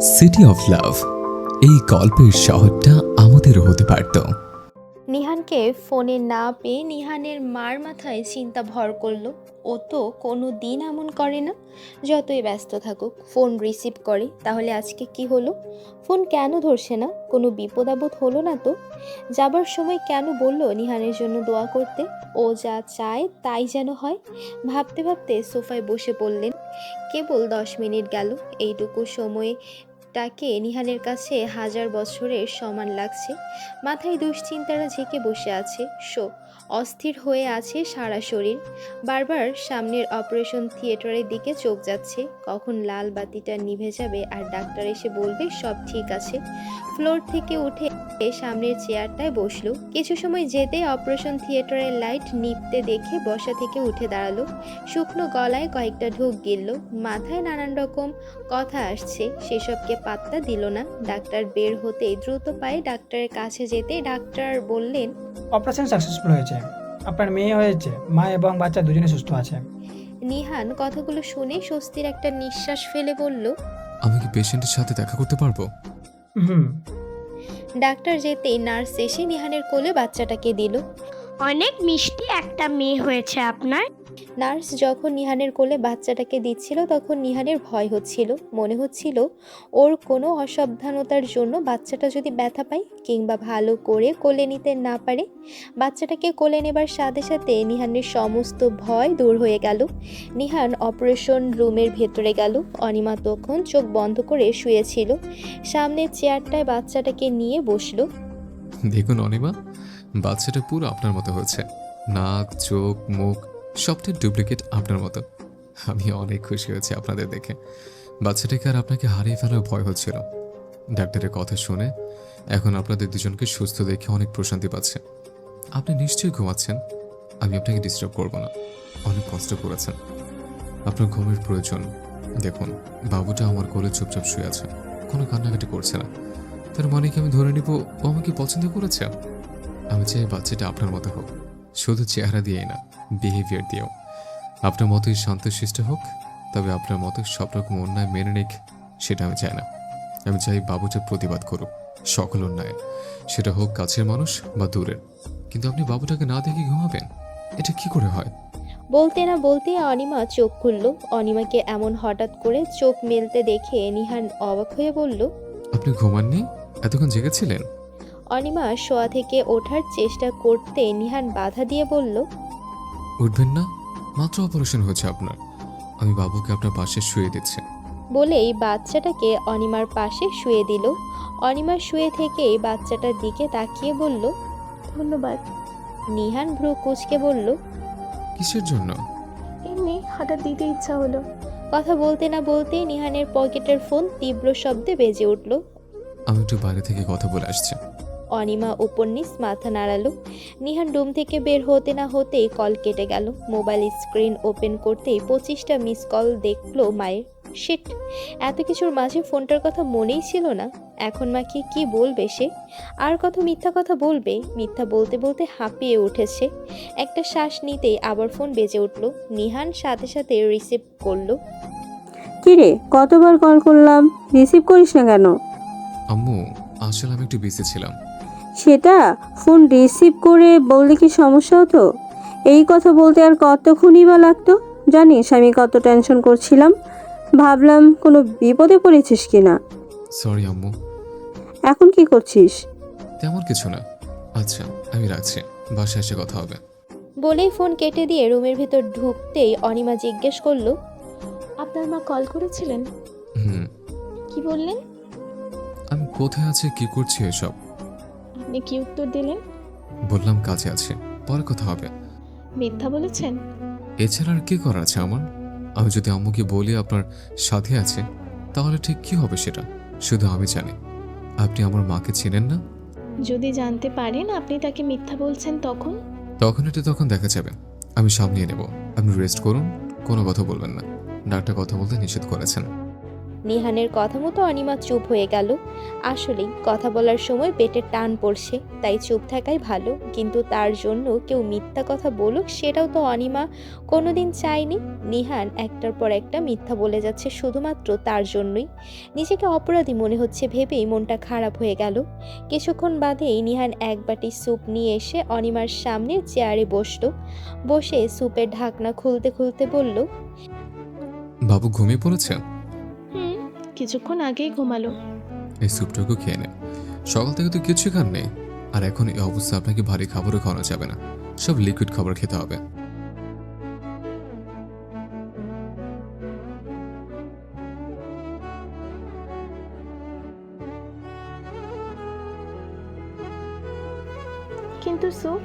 City of love এই গল্পের শহরটা আমাদেরও হতে পারত। নিহানকে ফোনে না পেয়ে নিহানের মার মাথায় চিন্তা ভর করল। ও তো কোনো দিন এমন করে না, যতই ব্যস্ত থাকুক, ফোন রিসিভ করে। তাহলে আজকে কি হলো? ফোন কেন ধরছে না? কোনো বিপদ আপদ হলো না তো? যাবার সময় কেন বলল নিহানের জন্য দোয়া করতে? ও যা চায় তাই যেন হয়। ভাবতে ভাবতে সোফায় বসে পড়লেন। কেবল দশ মিনিট গেল। এইটুকু সময়টাকে নিহানের কাছে হাজার বছরের সমান লাগছে। মাথায় দুশ্চিন্তারা ঝেঁকে বসে আছে। শো অস্থির হয়ে আছে সারা শরীর। বারবার সামনের অপারেশন থিয়েটারের দিকে চোখ যাচ্ছে। কখন লাল বাতিটা নিভে যাবে আর ডাক্তার এসে বলবে সব ঠিক আছে। ফ্লোর থেকে উঠে সামনের চেয়ারটায় বসল। কিছু সময় যেতে অপারেশন থিয়েটারের লাইট নিপতে দেখে বসা থেকে উঠে দাঁড়াল। শুকনো গলায় কয়েকটা ঢোক গিলল। মাথায় নানান রকম কথা আসছে। সেসবকে পাত্তা দিল না। ডাক্তার বের হতে দ্রুত পায়ে ডাক্তারের কাছে যেতে ডাক্তার বললেন, অপারেশন সাকসেসফুল হয়েছে। আপনার মেয়ে হয়েছে মা এবং বাচ্চা দুজনে সুস্থ আছে। নিহান কথাগুলো শুনে স্বস্তির একটা নিঃশ্বাস ফেলে বলল আমি কি পেশেন্টের সাথে দেখা করতে পারব? হুম। ডাক্তার যেতেই নার্স এসে নিহানের কোলে বাচ্চাটাকে দিল। অনেক মিষ্টি একটা মেয়ে হয়েছে আপনার। নার্স যখন নিহানের কোলে বাচ্চাটাকে দিচ্ছিল, তখন নিহানের ভয় হচ্ছিল। মনে হচ্ছিল, ওর কোনো অসাবধানতার জন্য বাচ্চাটা যদি ব্যথা পায় কিংবা ভালো করে কোলে নিতে না পারে, বাচ্চাটাকে কোলে নেবার সাথে সাথে নিহানের সমস্ত ভয় দূর হয়ে গেল। নিহান অপারেশন রুমের ভেতরে গেল। অনিমা তখন চোখ বন্ধ করে শুয়েছিল। সামনের চেয়ারটায় বাচ্চাটাকে নিয়ে বসল। দেখুন অনিমা, বাচ্চাটা পুরো আপনার মতো হয়েছে। নাক, চোখ, মুখ সবটাই ডুপ্লিকেট আপনার মতো। আমি অনেক খুশি হয়েছি আপনাদের দেখে। বাচ্চাটাকে আর আপনাকে হারিয়ে ফেলার ভয় হচ্ছিল। ডাক্তারের কথা শুনে এখন আপনাদের দুজনকে সুস্থ দেখে অনেক প্রশান্তি পাচ্ছে। আপনি নিশ্চয়ই ঘুমাচ্ছেন। আমি আপনাকে ডিস্টার্ব করব না। অনেক কষ্ট করেছেন। আপনার ঘুমের প্রয়োজন। দেখুন, বাবুটা আমার কোলে চুপচাপ শুয়ে আছে। কোনো কান্নাকাটি করছে না। তার মানে কি আমি ধরে নিব ও আমাকে পছন্দ করেছে? আমি চাই বাচ্চাটা আপনার মতো হোক। শুধু চেহারা দিয়েই না বিহেভিয়ার দিয়েও। আপনার মতোই শান্তশিষ্ট হোক তবে আপনার মতো সব রকম অন্যায় মেনে নিক সেটা আমি চাই না। আমি চাই বাবুটা প্রতিবাদ করুক সকল অন্যায়। সেটা হোক কাছের মানুষ বা দূরের। কিন্তু আপনি বাবুটাকে না দেখে ঘুমাবেন? এটা কি করে হয়? বলতে না বলতে অনিমা চোখ খুলল। অনিমাকে এমন হঠাৎ করে চোখ মেলতে দেখে নিহান অবাক হয়ে বলল আপনি ঘুমাননি? এতক্ষণ জেগেছিলেন? অনিমা শোয়া থেকে ওঠার চেষ্টা করতে নিহান বাধা দিয়ে বলল উঠবেন না মাত্র অপারেশন হয়েছে আপনার। আমি বাবুকে আপনার পাশে শুয়ে দিচ্ছি। বলেই বাচ্চাটাকে অনিমার পাশে শুয়ে দিল। অনিমা শুয়ে থেকেই বাচ্চাটার দিকে তাকিয়ে বলল ধন্যবাদ। নিহান ভ্রু কুচকে বলল কিসের জন্য? এমনি হঠাৎ দিতে ইচ্ছা হলো। কথা বলতে না বলতেই নিহানের পকেটের ফোন তীব্র শব্দে বেজে উঠল। আমি একটু বাইরে থেকে কথা বলে আসছি। অনিমা উপন্যাস মাথা নাড়ালো। নিহান রুম থেকে বের হতে না হতেই কল কেটে গেল। মোবাইল স্ক্রিন ওপেন করতেই পঁচিশটা মিস কল দেখল মায়ের। শিট এত কিছুর মাঝে ফোনটার কথা মনেই ছিল না। এখন মাকে কি বলবে সে? আর কত মিথ্যা কথা বলবে? মিথ্যা বলতে বলতে হাঁপিয়ে উঠেছে। একটা শ্বাস নিতেই আবার ফোন বেজে উঠল। নিহান সাথে সাথে রিসিভ করল। কিরে কতবার কল করলাম? রিসিভ করিস না কেন? আম্মু আসলে আমি একটু বিজি ছিলাম। সেটা? ফোন রিসিভ করে বললে কি সমস্যা হতো? এই কথা বলতে আর কতক্ষণই বা লাগতো? জানিস আমি কত টেনশন করছিলাম। ভাবলাম কোনো বিপদে পড়েছিস কি না? সরি আম্মু। এখন কি করছিস? তেমন কিছু না। আচ্ছা আমি রাখছি। বাসায় এসে কথা হবে। বলেই ফোন কেটে দিয়ে রুমের ভেতর ঢুকতেই অনিমা জিজ্ঞেস করল আপনার মা কল করেছিলেন? হুম। কি বললেন? আমি কোথায় আছি কি করছি এসব? আপনি কি উত্তর দিলেন? বললাম কাজে আছে পরে কথা হবে। মিথ্যা বলেছেন? এছাড়া আর কি করা আছে আমার? আমি যদি আম্মুকে বলি আপনার সাথে আছে তাহলে ঠিক কি হবে সেটা? শুধু আমি জানি। আপনি আমার মাকে চেনেন না? যদি জানতে পারেন আপনি তাকে মিথ্যা বলছেন তখন? তখন এটা তখন দেখা যাবে। আমি সামলিয়ে নেব। আপনি রেস্ট করুন কোনো কথা বলবেন না। ডাক্তার কথা বলতে নিষেধ করেছেন। নিহানের কথা মতো অনিমা চুপ হয়ে গেল। আসলেই কথা বলার সময় পেটের টান পড়ছে, তাই চুপ থাকাই ভালো। কিন্তু তার জন্য কেউ মিথ্যা কথা বলুক সেটাও তো অনিমা কোনোদিন চায়নি। নিহান একটার পর একটা মিথ্যা বলে যাচ্ছে শুধুমাত্র তার জন্যই। নিজেকে অপরাধী মনে হচ্ছে ভেবেই মনটা খারাপ হয়ে গেল। কিছুক্ষণ বাদেই নিহান এক বাটি স্যুপ নিয়ে এসে অনিমার সামনে চেয়ারে বসল। বসে স্যুপের ঢাকনা খুলতে খুলতে বলল, বাবু ঘুমিয়ে পড়েছে কিছুক্ষণ আগেই ঘুমালো। এই স্যুপটুকু খেয়ে নেন সকাল থেকে তো কিছু খান নেই। আর এখন এই অবস্থা আপনাকে ভারী খাবারও খাওয়ানো যাবে না। সব লিকুইড খাবার খেতে হবে। কিন্তু স্যুপ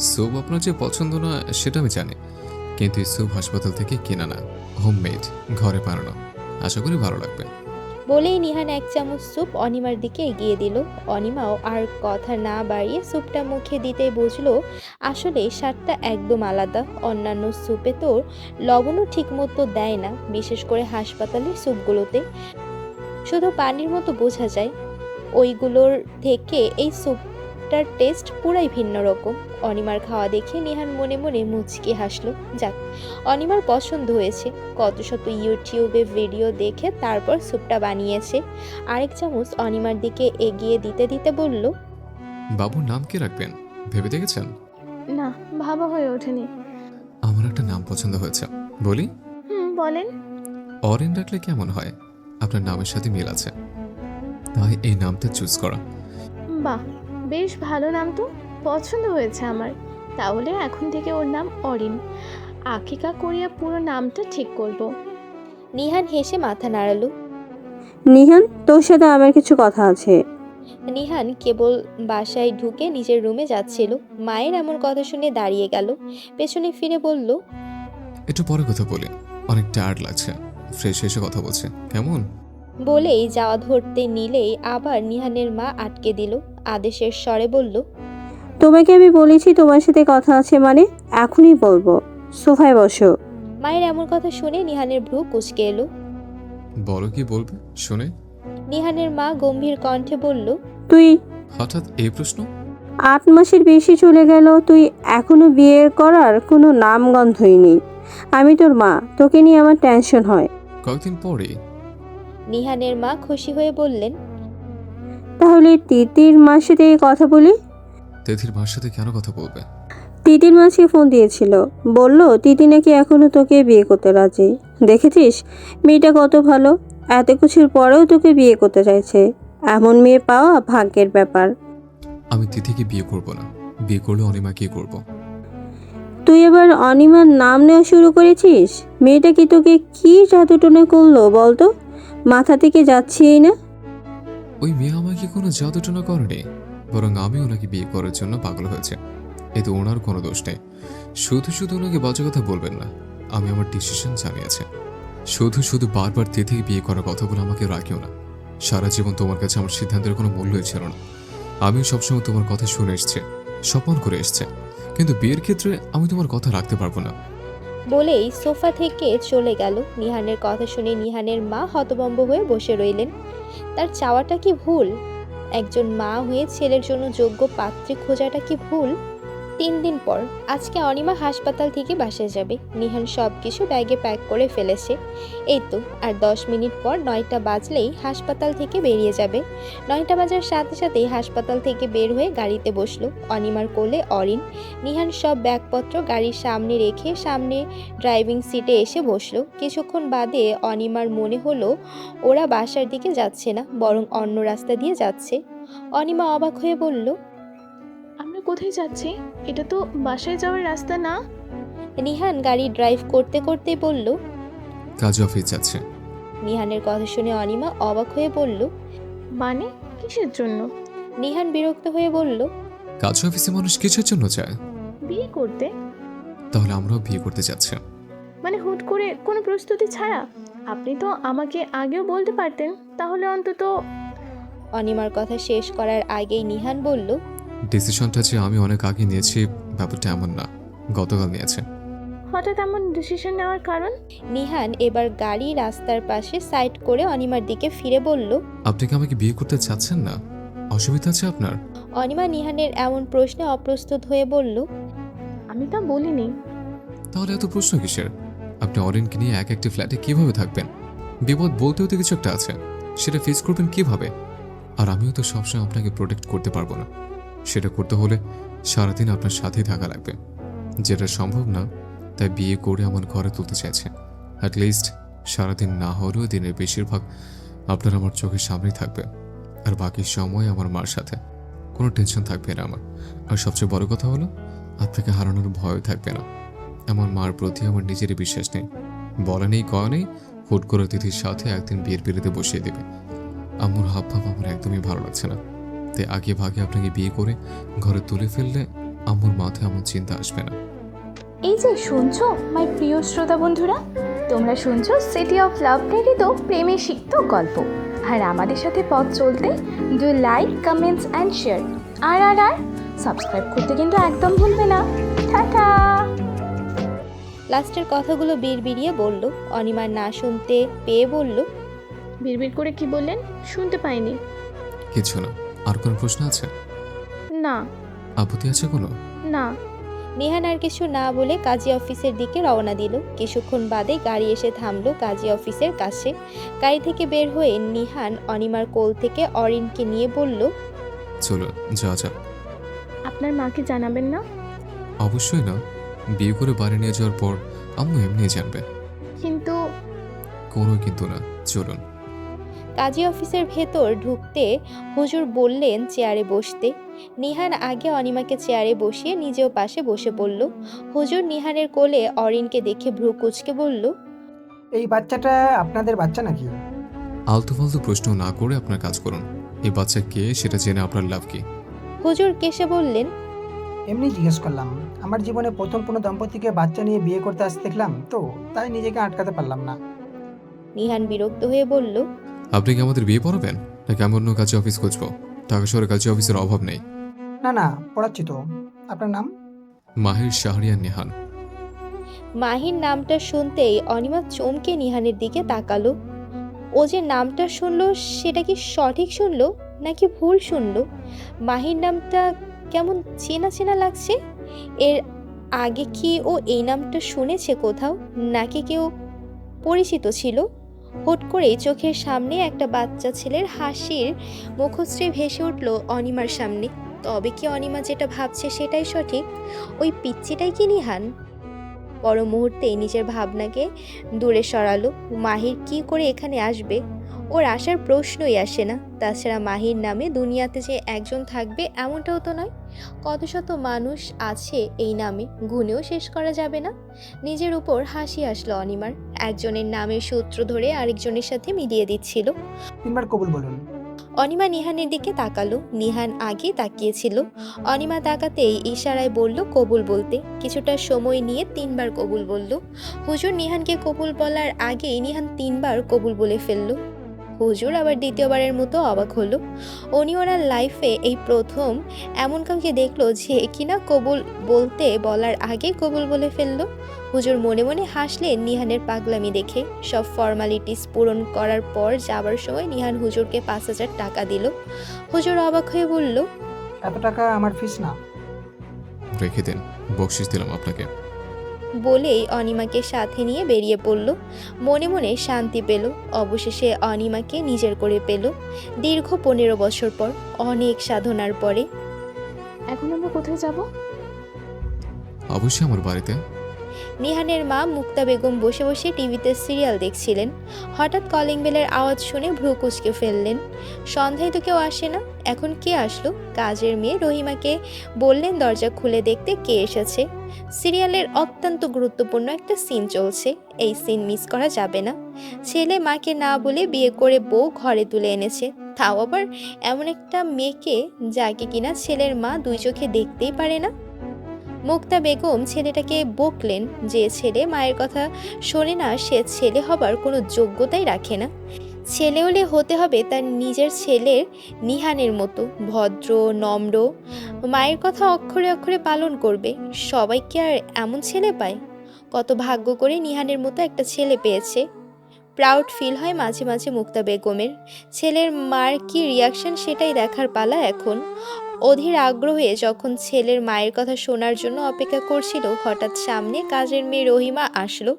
স্যুপ আপনার যে পছন্দ না সেটা আমি জানি। কিন্তু এই স্যুপ হাসপাতাল থেকে কেনা না। হোমমেড ঘরে বানানো। আশা করি ভালো লাগবে। বলেই নিহান এক চামচ স্যুপ অনিমার দিকে এগিয়ে দিল। অনিমাও আর কথা না বাড়িয়ে স্যুপটা মুখে দিতে বুঝলো, আসলে স্বাদটা একদম আলাদা। অন্যান্য স্যুপে তো লবণও ঠিকমতো দেয় না, বিশেষ করে হাসপাতালের স্যুপগুলোতে। শুধু পানির মতো বোঝা যায়। ওইগুলোর থেকে এই স্যুপটার টেস্ট পুরাই ভিন্ন রকম। অনিমার খাওয়া দেখে নিহান মনে মনে মুচকি হাসলো। যাক অনিমার পছন্দ হয়েছে। কত শত ইউটিউবে ভিডিও দেখে তারপর স্যুপটা বানিয়েছে। আরেক চামচ অনিমার দিকে এগিয়ে দিতে দিতে বলল বাবুর নাম কি রাখবেন? ভেবে দেখেছেন? না ভাবা হয়ে ওঠেনি। আমার একটা নাম পছন্দ হয়েছে। বলি? হুম বলেন। অরেন রাখলে কেমন হয়? আপনার নামের সাথে মিল আছে। তাই এই নামটা চুজ করা। বাহ বেশ ভালো নাম তো পছন্দ হয়েছে আমার। তাহলে এখন থেকে ওর নাম অরিন। আকিকা করিয়া পুরো নামটা ঠিক করব। নিহান হেসে মাথা নাড়ালো। নিহান তোর সাথে আমার কিছু কথা আছে। নিহান কেবল বাসায় ঢুকে নিজের রুমে যাচ্ছিল। মায়ের এমন কথা শুনে দাঁড়িয়ে গেল। পেছনে ফিরে বলল একটু পরে কথা বলি। অনেক টায়ার্ড লাগছে। ফ্রেশ এসে কথা বলছে। কেমন? বলেই যাওয়া ধরতে নিলেই আবার নিহানের মা আটকে দিল। আদেশের স্বরে বলল তোমাকে আমি বলেছি তোমার সাথে কথা আছে মানে? এখনই বলব। সোফায় বসো। মায়ের এমন কথা শুনে নিহানের ভ্রু কুচকে এলো। বলো কি বলবে? শুনে। নিহানের মা গম্ভীর কণ্ঠে বলল তুই হঠাৎ এই প্রশ্ন? আট মাসের বেশি চলে গেল তুই এখনও বিয়ের করার কোনো নামগন্ধই নেই। আমি তোর মা তোকে নিয়ে আমার টেনশন হয়। কয়েকদিন পরে নিহানের মা খুশি হয়ে বললেন তাহলে তিতির মার সাথে কথা বলি? তেথির মার সাথে কেন কথা বলবে? তিতির মাসকে ফোন দিয়েছিল। বলল তিতি নাকি এখনও তোকে বিয়ে করতে রাজি। দেখেছিস? মেয়েটা কত ভালো। এত কিছুর পরেও তোকে বিয়ে করতে চাইছে। এমন মেয়ে পাওয়া ভাগ্যের ব্যাপার। আমি তিথিকে বিয়ে করব না। বিয়ে করলে অনিমা কি করব। তুই এবার অনিমার নাম নেওয়া শুরু করেছিস? মেয়েটা কি তোকে কি জাদুটনে করল বলতো? মাথা থেকে যাচ্ছিই না? ওই মেয়ে আমাকে কোনো জাদুটনা করেনি, বরং আমি ওনাকে বিয়ে করার জন্য পাগল হয়েছে। এতে ওনার কোনো দোষ নেই। শুধু শুধু ওনাকে বাজে কথা বলবেন না, আমি আমার ডিসিশন জানিয়েছি। শুধু শুধু বারবার তিথিকে বিয়ে করার কথা বলে আমাকে রাখিও না। সারা জীবন তোমার কাছে আমার সিদ্ধান্তের কোনো মূল্যই ছিল না। আমি সবসময় তোমার কথা শুনে এসছে সম্মান করে এসছে। কিন্তু বিয়ের ক্ষেত্রে আমি তোমার কথা রাখতে পারব না। বলেই সোফা থেকে চলে গেল। নিহানের কথা শুনে নিহানের মা হতবম্ব হয়ে বসে রইলেন। তার চাওয়াটা কি ভুল? একজন মা হয়ে ছেলের জন্য যোগ্য পাত্রী খোঁজাটা কি ভুল? তিন দিন পর আজকে অনিমা হাসপাতাল থেকে বাসায় যাবে। নিহান সব কিছু ব্যাগে প্যাক করে ফেলেছে। এই তো, আর দশ মিনিট পর নয়টা বাজলেই হাসপাতাল থেকে বেরিয়ে যাবে। নয়টা বাজার সাথে সাথেই হাসপাতাল থেকে বের হয়ে গাড়িতে বসল অনিমার কোলে অরিন। নিহান সব ব্যাগপত্র গাড়ির সামনে রেখে সামনে ড্রাইভিং সিটে এসে বসল। কিছুক্ষণ বাদে অনিমার মনে হলো ওরা বাসার দিকে যাচ্ছে না, বরং অন্য রাস্তা দিয়ে যাচ্ছে। অনিমা অবাক হয়ে বলল কোথায় যাচ্ছি? এটা তো বাসায় যাওয়ার রাস্তা না? নিহান গাড়ি ড্রাইভ করতে করতে বলল কাজ অফিস যাচ্ছে। নিহানের কথা শুনে অনিমা অবাক হয়ে বলল মানে কিসের জন্য? নিহান বিরক্ত হয়ে বলল কাজ অফিসে মানুষ কিছুর জন্য চায় বিয়ে করতে? তাহলে আমরাও বিয়ে করতে যাচ্ছি। মানে হুট করে কোনো প্রস্তুতি ছাড়া? আপনি তো আমাকে আগেও বলতে পারতেন তাহলে অন্তত অনিমার কথা শেষ করার আগেই নিহান বলল ডিসিশনটা যে আমি অনেক আগে নিয়েছি ব্যাপারটা এমন না গতকাল নিয়েছে। হঠাৎ এমন ডিসিশন নেওয়ার কারণ? নিহান এবার গাড়ি রাস্তার পাশে সাইড করে অনিমার দিকে ফিরে বলল আপনি কি আমাকে বিয়ে করতে চাচ্ছেন না? অসুবিধা আছে আপনার? অনিমা নিহানের এমন প্রশ্নে অপ্রস্তুত হয়ে বলল আমি তা বলিনি। তাহলে এত প্রশ্ন কিসের? আপনি অরেনকে নিয়ে এক একটি ফ্ল্যাটে কীভাবে থাকবেন? বিপদ বলতেও তো কিছু একটা আছে সেটা ফেস করবেন কীভাবে? আর আমিও তো সবসময় আপনাকে প্রোটেক্ট করতে পারব না। সেটা করতে হলে সারাদিন আপনার সাথেই থাকা লাগবে। যেটা সম্ভব না, তাই বিয়ে করে আমার ঘরে তুলতে চাইছে। অ্যাটলিস্ট সারাদিন না হলেও দিনের বেশিরভাগ আপনার আমার চোখের সামনেই থাকবে। আর বাকি সময় আমার মার সাথে। কোনো টেনশন থাকবে না আমার। আর সবচেয়ে বড় কথা হলো, আপনাকে হারানোর ভয় থাকবে না। আমার মার প্রতি আমার নিজেরই বিশ্বাস নেই। বলা নেই কয়া নেই, হুট করে তিথির সাথে একদিন বিয়ের বিয়েতে বসিয়ে দেবে। আম্মুর হাব ভাব আমার একদমই ভালো লাগছে না। তাই আগে ভাগে আপনাকে বিয়ে করে ঘরে তুলে ফেললে আম্মুর মাথায় আমার চিন্তা আসবে না। এই যে শুনছো মাই প্রিয় শ্রোতা বন্ধুরা? তোমরা শুনছো সিটি অফ লাভ প্রেরিত প্রেমে সিক্ত গল্প। আর আমাদের সাথে পথ চলতে do like comments and share আর আর আর সাবস্ক্রাইব করতে কিন্তু একদম ভুলবে না। টাটা! লাস্টের কথাগুলো বিড়বিড়িয়ে বলল অনিমা না শুনতে পেয়ে বলল বিড়বিড় করে কি বললেন? শুনতে পাইনি। কিছু না। আর কোনো প্রশ্ন আছে? না। আপত্তি আছে কোনো? না। নিহান আর কিছু না বলে কাজী অফিসের দিকে রওনা দিল। কিছুক্ষণ বাদে গাড়ি এসে থামলো কাজী অফিসের কাছে। গাড়ি থেকে বের হয়ে নিহান অনিমার কোল থেকে অরিনকে নিয়ে বলল চলো যা যা আপনার মাকে জানাবেন না? অবশ্যই না। বিয়ে করে বাড়ি নিয়ে যাওয়ার পর আম্মু এমনি জানবে। কিন্তু কোনো কিন্তু না। চলুন। কাজী অফিসের ভেতর ঢুকতে হুজুর বললেন চেয়ারে বসতে। নিহান আগে অনিমাকে চেয়ারে বসিয়ে নিজেও পাশে বসে পড়ল। হুজুর নিহানের কোলে অরিনকে দেখে ভ্রু কুচকে বলল এই বাচ্চাটা আপনাদের বাচ্চা নাকি? আলতু ফালতু প্রশ্ন না করে আপনার কাজ করুন। এই বাচ্চা কে সেটা জেনে আপনার লাভ কি? হুজুর কেসে বললেন এমনি জিজ্ঞেস করলাম আমার জীবনে প্রথম কোনো দম্পতিকে বাচ্চা নিয়ে বিয়ে করতে আসতে দেখলাম তো তাই নিজেকে আটকাতে পারলাম না। নিহান বিরক্ত হয়ে বলল আপনি কি আমাদের বিয়ে পড়াবেন? নাকি আমি অন্য কাছে অফিস খুঁজবো? ঢাকা শহরে কাজে অফিসের অভাব নেই। না না পড়াচ্ছি তো। আপনার নাম? মাহির শাহরিয়ার নেহান। মাহির নামটা শুনতেই অনিমা চমকে নিহানের দিকে তাকালো। ও যে নামটা শুনলো সেটা কি সঠিক শুনলো নাকি ভুল শুনলো? মাহির নামটা কেমন চেনা চেনা লাগছে? এর আগে কি ও এই নামটা শুনেছে কোথাও নাকি কেউ পরিচিত ছিল? হুট করেই চোখের সামনে একটা বাচ্চা ছেলের হাসির মুখশ্রী ভেসে উঠল অনিমার সামনে। তবে কি অনিমা যেটা ভাবছে সেটাই সঠিক? ওই পিচ্ছিটাই কি নিহান? পর মুহূর্তে নিজের ভাবনাকে দূরে সরালো। মাহির কি করে এখানে আসবে? ওর আসার প্রশ্নই আসে না। তাছাড়া মাহির নামে দুনিয়াতে যে একজন থাকবে এমনটাও তো নয়। কত শত মানুষ আছে এই নামে গুণেও শেষ করা যাবে না। নিজের উপর হাসি আসলো অনিমার। একজনের নামের সূত্র ধরে আরেকজনের সাথে মিলিয়ে দিচ্ছিল। তিনবার কবুল বলুন। অনিমা নিহানের দিকে তাকালো। নিহান আগে তাকিয়েছিল। অনিমা তাকাতেই ইশারায় বলল কবুল বলতে। কিছুটা সময় নিয়ে তিনবার কবুল বলল। হুজুর নিহানকে কবুল বলার আগেই নিহান তিনবার কবুল বলে ফেলল। হুজুর আবার দ্বিতীয়বারের মতো অবাক হলো। উনি ওনার লাইফে এই প্রথম এমন কাউকে দেখল যে কিনা কবুল বলতে বলার আগে কবুল বলে ফেলল। হুজুর মনে মনে হাসলেন নিহানের পাগলামি দেখে। সব ফর্মালিটিস পূরণ করার পর যাবার সময় নিহান হুজুরকে পাঁচ হাজার টাকা দিল। হুজুর অবাক হয়ে বলল এত টাকা আমার ফিস না। রেখে দিন বকশিস দিলাম আপনাকে। বলেই অনিমাকে সাথে নিয়ে বেরিয়ে পড়ল। মনে মনে শান্তি পেল। অবশেষে অনিমাকে নিজের করে পেল। দীর্ঘ পনেরো বছর পর অনেক সাধনার পরে। এখন আমরা কোথায় যাব? অবশ্যই আমার বাড়িতে। নিহানের মা মুক্তা বেগম বসে বসে টিভিতে সিরিয়াল দেখছিলেন। হঠাৎ কলিং বেলের আওয়াজ শুনে ভ্রু কুচকে ফেললেন। সন্ধ্যায় তো কেউ আসে না, এখন কে আসলো? কাজের মেয়ে রহিমাকে বললেন দরজা খুলে দেখতে কে এসেছে? সিরিয়ালের অত্যন্ত গুরুত্বপূর্ণ একটা সিন চলছে, এই সিন মিস করা যাবে না। ছেলে মাকে না বলে বিয়ে করে বউ ঘরে তুলে এনেছে, তাও আবার এমন একটা মেয়েকে যাকে কিনা ছেলের মা দুই চোখে দেখতেই পারে না? মুক্তা বেগম ছেলেটাকে বকলেন যে ছেলে মায়ের কথা শোনে না, সে ছেলে হবার কোনো যোগ্যতাই রাখে না। ছেলে হলে হতে হবে তার নিজের ছেলের নিহানের মতো, ভদ্র, নম্র। মায়ের কথা অক্ষরে অক্ষরে পালন করবে, সবাই কি আর এমন ছেলে পায়? কত ভাগ্য করে নিহানের মতো একটা ছেলে পেয়েছে। প্রাউড ফিল হয় মাঝে মাঝে মুক্তা বেগমের। ছেলের মার কি রিয়াকশন সেটাই দেখার পালা এখন। অধীর আগ্রহে যখন ছেলের মায়ের কথা শোনার জন্য অপেক্ষা করছিল হঠাৎ সামনে কাজের মেয়ে রহিমা আসলো।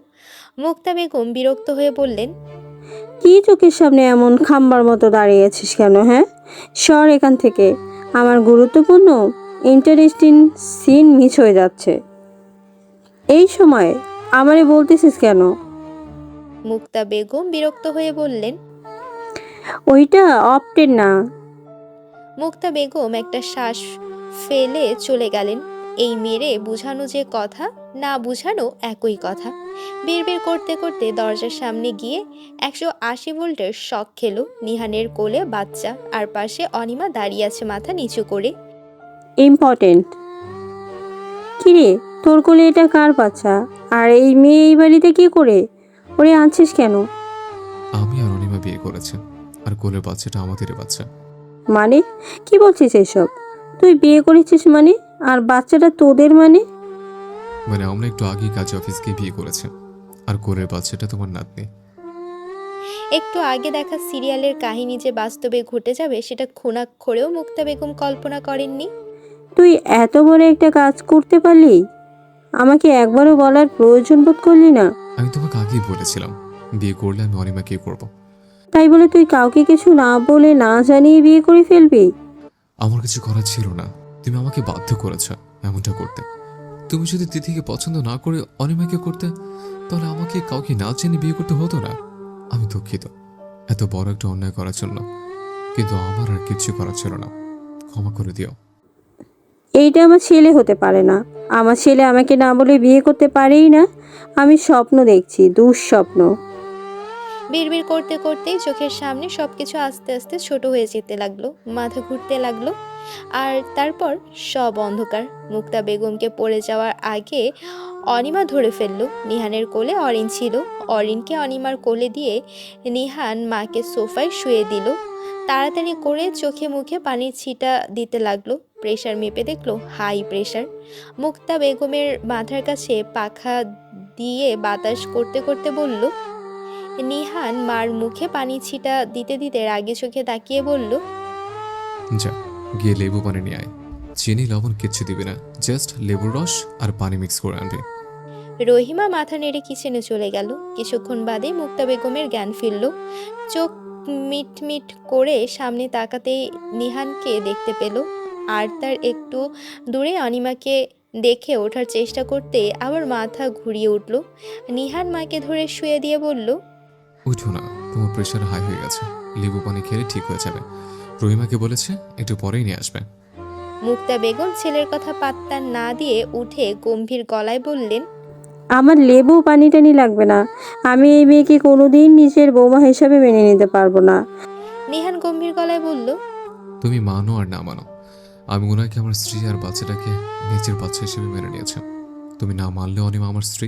মুক্তা বেগম বিরক্ত হয়ে বললেন কি চোখের সামনে এমন খাম্বার মতো দাঁড়িয়েছিস কেন হ্যাঁ? সর এখান থেকে। আমার গুরুত্বপূর্ণ ইন্টারেস্টিং সিন মিস হয়ে যাচ্ছে। এই সময় আমারে বলতেছিস কেন? মুক্তা বেগম বিরক্ত হয়ে বললেন ওইটা অপটের না। মুক্তা বেগম একটা শ্বাস ফেলে চলে গেলেন। এই মেরে বুঝানো যে কথা না বুঝানো একই কথা। বের করতে করতে দরজার সামনে গিয়ে একশো আশি ভোল্টের শখ খেলো নিহানের কোলে বাচ্চা আর পাশে অনিমা দাঁড়িয়ে আছে মাথা নিচু করে। ইম্পর্টেন্ট। কিরে তোর কোলে এটা কার বাচ্চা? আর এই মেয়ে এই বাড়িতে কি করে? ওরে আনছিস কেন? আমি আর অনিমা বিয়ে করেছে আর কোলের বাচ্চাটা আমাদেরই বাচ্চা। মানে? কি বলছিস এসব তুই বিয়ে করেছিস মানে? আর বাচ্চাটা তোদের মানে? মানে আমরা একটু আগেই কাজ অফিস গিয়ে বিয়ে করেছে। আর কোলের বাচ্চাটা তোমার নাতনি। একটু আগে দেখা সিরিয়ালের কাহিনী যে বাস্তবে ঘটে যাবে সেটা খোনাক্ষরেও মুক্তা বেগম কল্পনা করেননি। তুই এত বড় একটা কাজ করতে পারলি? আমাকে একবারও বলার প্রয়োজন বোধ করলি না? আমি তোমাকে আগেই বলেছিলাম বিয়ে করলে আমি অনিমাকেই করব। তাই বলে তুই কাউকে কিছু না বলে না জানিয়ে বিয়ে করে ফেলবি? আমার কিছু করার ছিল না। তুমি আমাকে বাধ্য করেছ এমনটা করতে। তুমি যদি তিথিকে পছন্দ না করে অনিমাকে করতে তাহলে আমাকে কাউকে না জেনে বিয়ে করতে হতো না। আমি দুঃখিত। এত বড় একটা অন্যায় করার জন্য। কিন্তু আমার আর কিছু করার ছিল না। ক্ষমা করে দিও। এইটা আমার ছেলে হতে পারে না। আমার ছেলে আমাকে না বলে বিয়ে করতে পারেই না। আমি স্বপ্ন দেখছি দুঃস্বপ্ন। বিড়বিড় করতে করতেই চোখের সামনে সব কিছু আস্তে আস্তে ছোট হয়ে যেতে লাগল, মাথা ঘুরতে লাগল। আর তারপর সব অন্ধকার। মুক্তা বেগমকে পড়ে যাওয়ার আগে অনিমা ধরে ফেলল, নিহানের কোলে অরিন ছিল। অরিনকে অনিমার কোলে দিয়ে নিহান মাকে সোফায় শুয়ে দিল। তাড়াতাড়ি করে চোখে মুখে পানির ছিটা দিতে লাগল। প্রেশার মেপে দেখল, হাই প্রেশার মুক্তা বেগমের মাথার কাছে পাখা দিয়ে বাতাস করতে করতে বলল নিহান মার মুখে পানি ছিটা দিতে দিতে রাগে চোখে তাকিয়ে বলল যা গিয়ে লেবু পানি নিয়ে আয়। চিনি লবণ কিচ্ছু দিবি না। জাস্ট লেবুর রস আর পানি মিক্স করে আনবি। রহিমা মাথা নেড়ে কিচেনে চলে গেল। কিছুক্ষণ বাদে মুক্তা বেগমের জ্ঞান ফিরল। চোখ মিট মিট করে সামনে তাকাতেই নিহানকে দেখতে পেল। আর তার একটু দূরে অনিমাকে দেখে ওঠার চেষ্টা করতে আবার মাথা ঘুরিয়ে উঠল। নিহান মাকে ধরে শুয়ে দিয়ে বলল উঠো না তোমার প্রেশার হাই হয়ে গেছে। লেবু পানি খেলে ঠিক হয়ে যাবে। রহিমাকে বলেছে একটু পরেই নিয়ে আসবে। মুক্তা বেগম ছেলের কথা পাত্তা না দিয়ে উঠে গম্ভীর গলায় বললেন আমার লেবু পানি টানি লাগবে না। আমি এই মেয়েকে কোনোদিন নিজের বৌমা হিসাবে মেনে নিতে পারব না। নিহান গম্ভীর গলায় বলল তুমি মানো আর না মানো। আমি ওনাকে আমার স্ত্রী আর বাচ্চাটাকে নিজের বাচ্চা হিসেবে মেনে নিয়েছে। তুমি না মানলে অনিমা আমার স্ত্রী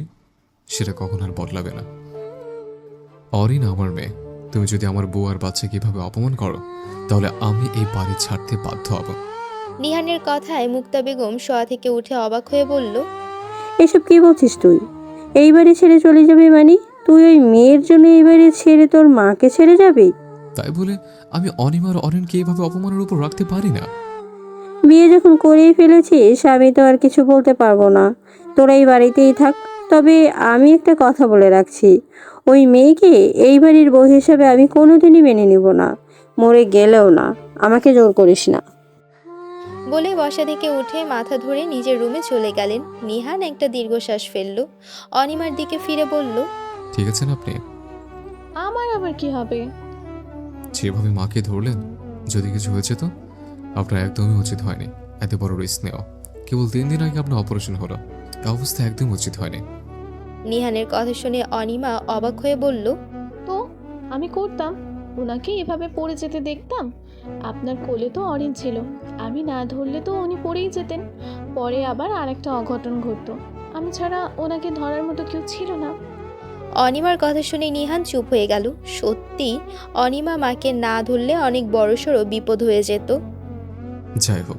সেটা কখন আর বদলাবে না। অরিন আমার মেয়ে তুমি যদি আমার বউ আর বাচ্চাকে এভাবে অপমান করো তাহলে আমি এই বাড়ি ছাড়তে বাধ্য হব। নিহানের কথায় মুক্তা বেগম শোয়া থেকে উঠে অবাক হয়ে বলল এসব কি বলছিস তুই? এই বাড়ি ছেড়ে চলে যাবি মানে? তুই ওই মেয়ের জন্য এই বাড়ি ছেড়ে তোর মাকে ছেড়ে যাবি? তাই বলে আমি অনিমা আর অরিনকে এইভাবে অপমানের উপর রাখতে পারি না। বিয়ে যখন করেই ফেলেছিস আমি তো আর কিছু বলতে পারব না। তোরা এই বাড়িতেই থাক। তবে আমি একটা কথা বলে রাখছি। ওই মেয়েকে এই বাড়ির বউ হিসাবে আমি কোনোদিনই মেনে নিব না। মরে গেলেও না। আমাকে জোর করিস না। বলে বসা থেকে উঠে মাথা ধরে নিজের রুমে চলে গেলেন। নিহান একটা দীর্ঘশ্বাস ফেলল। অনিমার দিকে ফিরে বলল ঠিক আছে না আপনি? আমার আবার কি হবে? যেভাবে মাকে ধরলেন যদি কিছু হয়েছে তো? আপনার একদমই উচিত হয়নি। এত বড় রিস্ক নেওয়া। কেবল তিন দিন আগে আপনার অপারেশন হলো। অবস্থা একদম উচিত হয়নি। নিহানের কথা শুনে অনিমা অবাক হয়ে বলল তো আমি করতাম ওনাকে এভাবে পড়ে যেতে দেখতাম? আপনার কোলে তো অরিন ছিল আমি না ধরলে তো উনি পড়েই যেতেন। পরে আবার আরেকটা অঘটন ঘটতো আমি ছাড়া ওনাকে ধরার মতো কেউ ছিল না। অনিমার কথা শুনে নিহান চুপ হয়ে গেল। সত্যি অনিমা মাকে না ধরলে অনেক বড়সড় বিপদ হয়ে যেত। যাই হোক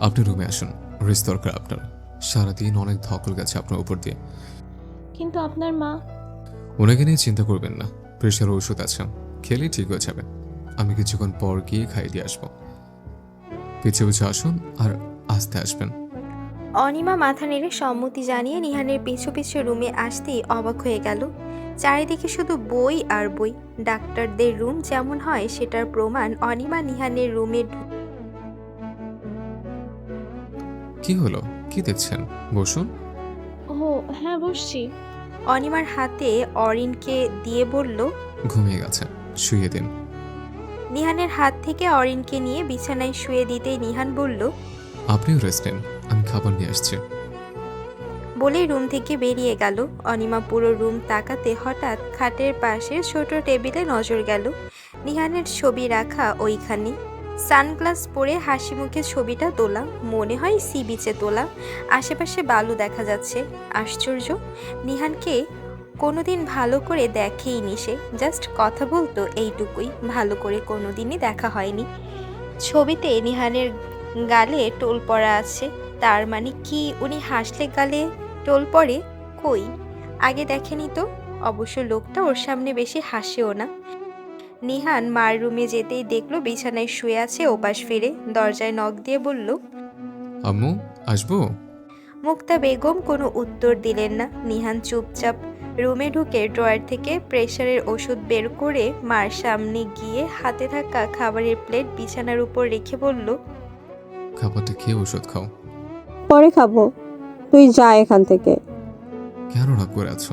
আপনি রুমে আসুন রেস্ট দরকার আপনার। সারাদিন অনেক ধকল গেছে আপনার উপর দিয়ে। কিন্তু আপনার মা? ওনাকে নিয়ে চিন্তা করবেন না প্রেশার ওষুধ আছে। খেলে ঠিক হয়ে যাবে। আমি কিছুক্ষণ পর গিয়ে খাইয়ে দিয়ে আসব। পিছিয়ে পিছিয়ে আসুন আর আসতে আসবেন। অনিমা মাথা নেড়ে সম্মতি জানিয়ে নিহানের পিছু পিছু রুমে আসতেই অবাক হয়ে গেল। চারিদিকে শুধু বই আর বই। ডাক্তারদের রুম যেমন হয় সেটার প্রমাণ অনিমা নিহানের রুমে কি হলো? কি দেখছেন? বসুন। ও হ্যাঁ বসছি। অনিমার হাতে অরিনকে দিয়ে বলল ঘুমিয়ে গেছে শুয়ে দিন। নিহানের হাত থেকে অরিনকে নিয়ে বিছানায় শুয়ে দিতেই নিহান বলল আপনিও রেস্ট নিন আমি খাবার নিয়ে আসছি। বলেই রুম থেকে বেরিয়ে গেল। অনিমা পুরো রুম তাকাতে হঠাৎ খাটের পাশে ছোট টেবিলে নজর গেল। নিহানের ছবি রাখা ওইখানে। সানগ্লাস পরে হাসি মুখে ছবিটা তোলা, মনে হয় সি বিচে তোলা। আশেপাশে বালু দেখা যাচ্ছে। আশ্চর্য। নিহানকে কোনোদিন ভালো করে দেখেইনি সে। জাস্ট কথা বলতো এইটুকুই। ভালো করে কোনোদিনই দেখা হয়নি। ছবিতে নিহানের গালে টোল পড়া আছে। তার মানে কি উনি হাসলে গালে টোল পড়ে কই? আগে দেখেনি তো? অবশ্য লোকটা ওর সামনে বেশি হাসেও না। নিহান মার রুমে যেতেই দেখল বিছানায় শুয়ে আছে ওপাশ ফিরে দরজায় নখ দিয়ে বলল আম্মু আসব? মুক্তা বেগম কোনো উত্তর দিলেন না। নিহান চুপচাপ রুমে ঢুকে ড্রয়ার থেকে প্রেশারের ওষুধ বের করে মার সামনে গিয়ে হাতে থাকা খাবারের প্লেট বিছানার উপর রেখে বলল খাবারটা খেয়ে ওষুধ খাও। পরে খাব। তুই যা এখান থেকে। কেন রাগ করে আছো?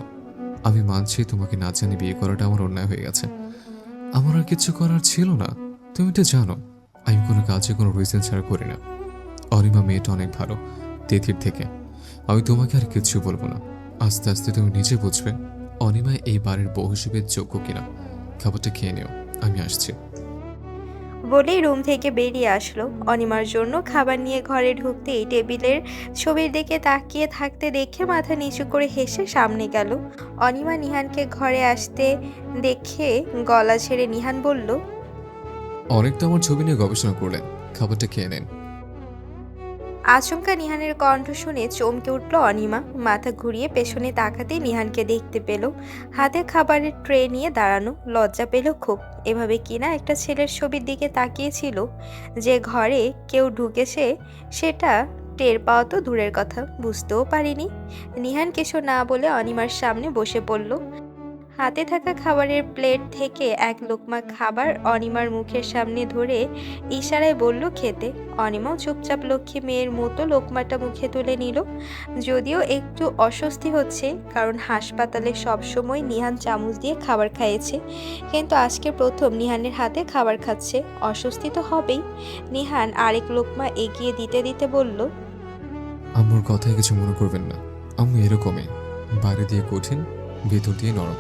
আমি মানছি তোমাকে না জানি বিয়ে করাটা আমার অন্যায় হয়ে গেছে। আমার আর কিছু করার ছিল না। তুমি তো জানো, আমি কোনো কাজে কোনো রিজন ছাড়া করি না। অরিমা মেয়েটা অনেক ভালো, তিথির থেকে। আমি তোমাকে আর কিছু বলব না। আস্তে আস্তে তুমি নিজে বুঝবে, অনিমা এই বাড়ির বউ হিসেবে যোগ্য কিনা। খাবারটা খেয়ে নিও, আমি আসছি। বলেই রুম থেকে বেরিয়ে আসলো। অনিমার জন্য খাবার নিয়ে ঘরে ঢুকতেই টেবিলের ছবির দিকে তাকিয়ে থাকতে দেখে মাথা নিচু করে হেসে সামনে গেল। অনিমা নিহানকে ঘরে আসতে দেখে গলা ছেড়ে নিহান বলল অনেক তো আমার ছবি নিয়ে গবেষণা করলেন। খাবারটা খেয়ে নেন। আচমকা নিহানের কণ্ঠ শুনে চমকে উঠল অনিমা। মাথা ঘুরিয়ে পেছনে তাকাতে নিহানকে দেখতে পেল। হাতে খাবারের ট্রে নিয়ে দাঁড়ানো, লজ্জা পেল খুব। এভাবে কিনা একটা ছেলের ছবির দিকে তাকিয়েছিল যে ঘরে কেউ ঢুকেছে সেটা টের পাওয়া তো দূরের কথা, বুঝতেও পারিনি। নিহান কিছু না বলে অনিমার সামনে বসে পড়ল। হাতে থাকা খাবারের প্লেট থেকে এক লোকমা খাবার অনিমার মুখের সামনে ধরে ইশারায় বলল, খেতে। অনিমাও চুপচাপ লক্ষ্মী মেয়ের মতো লোকমাটা মুখে তুলে নিল। যদিও একটু অস্বস্তি হচ্ছে, কারণ হাসপাতালে সবসময় নিহান চামচ দিয়ে খাবার খাইয়েছে। কিন্তু আজকে প্রথম নিহানের হাতে খাবার খাচ্ছে। অস্বস্তি তো হবেই। নিহান আরেক লোকমা এগিয়ে দিতে দিতে বলল, আম্মুর কথায় কিছু মনে করবেন না। আম্মু এরকমই। বাইরে দিয়ে কঠিন, ভেতর দিয়ে নরম।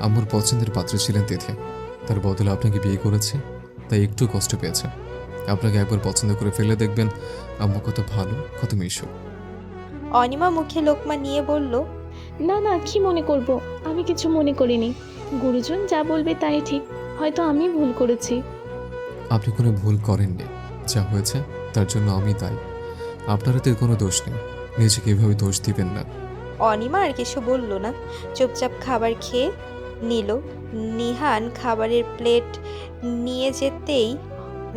আম্মুর পছন্দের পাত্র ছিলেন তেথে। তার বদলে আপনাকে বিয়ে করেছে তাই একটু কষ্ট পেয়েছে। আপনাকে একবার পছন্দ করে ফেলে দেখবেন আম্মু কত ভালো কত মিশো। অনিমা মুখে লোকমা নিয়ে বলল না না কি মনে করব? আমি কিছু মনে করিনি। গুরুজন যা বলবে তাই ঠিক হয়তো আমি ভুল করেছি। আপনি কোনো ভুল করেননি। যা হয়েছে তার জন্য আমি দায়ী আপনার এতে কোনো দোষ নেই। নিজেকে এভাবে দোষ দিবেন না। অনিমা আর কিছু বলল না। চুপচাপ খাবার খেয়ে নিল। নিহান খাবারের প্লেট নিয়ে যেতেই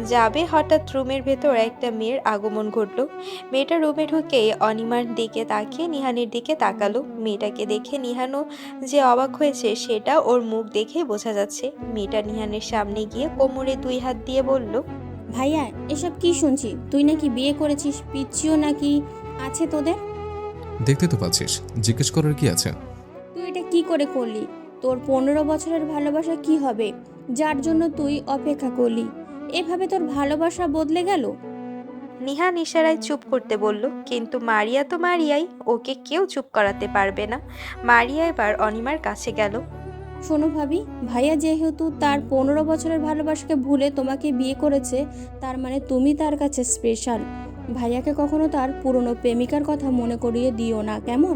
যাবে হঠাৎ রুমের ভেতর একটা মেয়ের আগমন ঘটলো। মেয়েটা রুমে ঢুকেই অনিমার দিকে তাকিয়ে নিহানের দিকে তাকালো। মেয়েটাকে দেখে নিহানও যে অবাক হয়েছে সেটা ওর মুখ দেখে বোঝা যাচ্ছে। মেয়েটা নিহানের সামনে গিয়ে কোমরে দুই হাত দিয়ে বলল ভাইয়া এসব কি শুনছি? তুই নাকি বিয়ে করেছিস পিচ্ছিও নাকি আছে তোদের? দেখতে তো পাচ্ছিস জিজ্ঞেস করার কি আছে? তুই এটা কি করে করলি? তোর পনেরো বছরের ভালোবাসা কি হবে? যার জন্য তুই অপেক্ষা করলি। এভাবে তোর ভালোবাসা বদলে গেল? নিহান ইশারায় চুপ করতে বলল কিন্তু মারিয়া তো মারিয়াই ওকে কেউ চুপ করাতে পারবে না। মারিয়া এবার অনিমার কাছে গেল। শোনো ভাবি ভাইয়া যেহেতু তার পনেরো বছরের ভালোবাসাকে ভুলে তোমাকে বিয়ে করেছে তার মানে তুমি তার কাছে স্পেশাল ভাইয়াকে কখনো তার পুরনো প্রেমিকার কথা মনে করিয়ে দিও না কেমন?